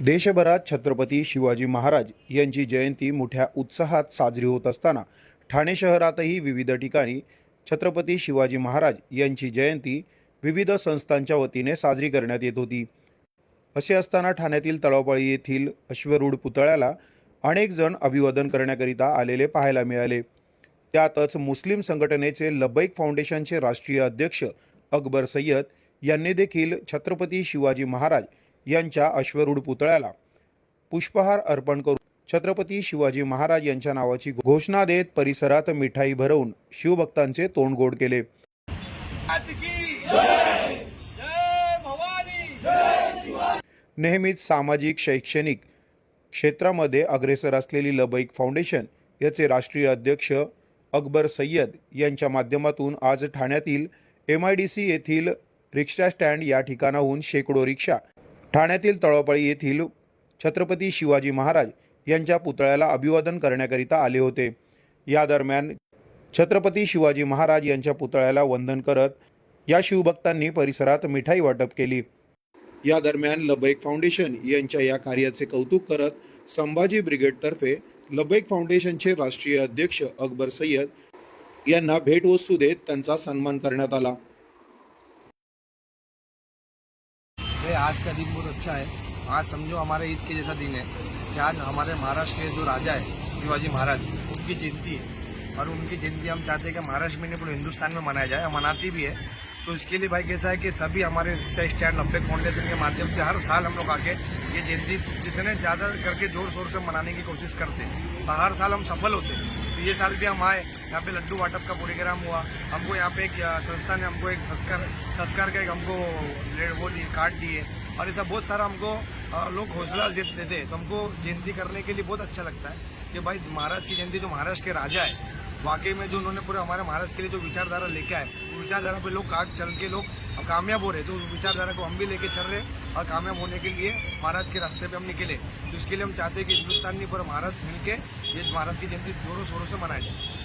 देशभरात छत्रपती शिवाजी महाराज यांची जयंती मोठ्या उत्साहात साजरी होत असताना ठाणे शहरातही विविध ठिकाणी छत्रपती शिवाजी महाराज यांची जयंती विविध संस्थांच्या वतीने साजरी करण्यात येत होती. असे असताना ठाण्यातील तळावपाळी येथील अश्वरूढ पुतळ्याला अनेक जण अभिवादन करण्याकरिता आलेले पाहायला मिळाले. त्यातच मुस्लिम संघटनेचे लबैक फाउंडेशनचे राष्ट्रीय अध्यक्ष अकबर सय्यद यांनी देखील छत्रपती शिवाजी महाराज यांच्या अश्वरूढ पुतळ्याला पुष्पहार अर्पण करून छत्रपती शिवाजी महाराज यांच्या नावाची घोषणा देत परिसरात मिठाई भरवून शिवभक्तांचे तोंड गोड केले. नेहमीच सामाजिक शैक्षणिक क्षेत्रामध्ये अग्रेसर असलेली लबैक फाउंडेशन याचे राष्ट्रीय अध्यक्ष अकबर सय्यद यांच्या माध्यमातून आज ठाण्यातील एम आय डी सी येथील रिक्षा स्टँड या ठिकाणाहून शेकडो रिक्षा ठाण्यातील तळोपाळी येथील छत्रपती शिवाजी महाराज यांच्या पुतळ्याला अभिवादन करण्याकरिता आले होते. या दरम्यान छत्रपती शिवाजी महाराज यांच्या पुतळ्याला वंदन करत या शिवभक्तांनी परिसरात मिठाई वाटप केली. या दरम्यान लबैक फाउंडेशन यांच्या या कार्याचे कौतुक करत संभाजी ब्रिगेडतर्फे लबैक फाउंडेशनचे राष्ट्रीय अध्यक्ष अकबर सय्यद यांना भेटवस्तू देत त्यांचा सन्मान करण्यात आला. ये आज का दिन बहुत अच्छा है। आज समझो हमारे ईद के जैसा दिन है कि आज हमारे महाराष्ट्र के जो राजा है, शिवाजी महाराज, उनकी जयंती है। और उनकी जयंती हम चाहते हैं कि महाराष्ट्र में नहीं पूरे हिंदुस्तान में मनाया जाए। मनाती भी है। तो इसके लिए भाई कैसा है कि सभी हमारे रिक्शा स्टैंड लब्बेक फाउंडेशन के माध्यम से हर साल हम लोग आके ये जयंती जितने ज़्यादा करके ज़ोर शोर से मनाने की कोशिश करते हैं और हर साल हम सफल होते हैं। तो ये साल भी हम आए, यहाँ पे लड्डू वाटप का प्रोग्राम हुआ। हमको यहाँ पे एक संस्था ने हमको एक सत्कार सत्कार का एक हमको वो दिए, कार्ड दिए। और ऐसा बहुत सारा हमको लोग हौसला देते हैं। तो हमको जयंती करने के लिए बहुत अच्छा लगता है कि भाई महाराज की जयंती जो महाराष्ट्र के राजा है। वाकई में जो उन्होंने पूरे हमारे महाराष्ट्र के लिए जो विचारधारा लेके आए विचारधारा पे लोग आग चल के लोग हम कामयाब हो रहे तो उस विचारधारा को हम भी लेके चल रहे हैं और कामयाब होने के लिए महाराज के रास्ते पे हम निकले। तो इसके लिए हम चाहते हैं कि हिंदुस्तानी पर भारत महाराज मिलके ये महाराज की जयंती जोरों शोरों से मनाया जाए।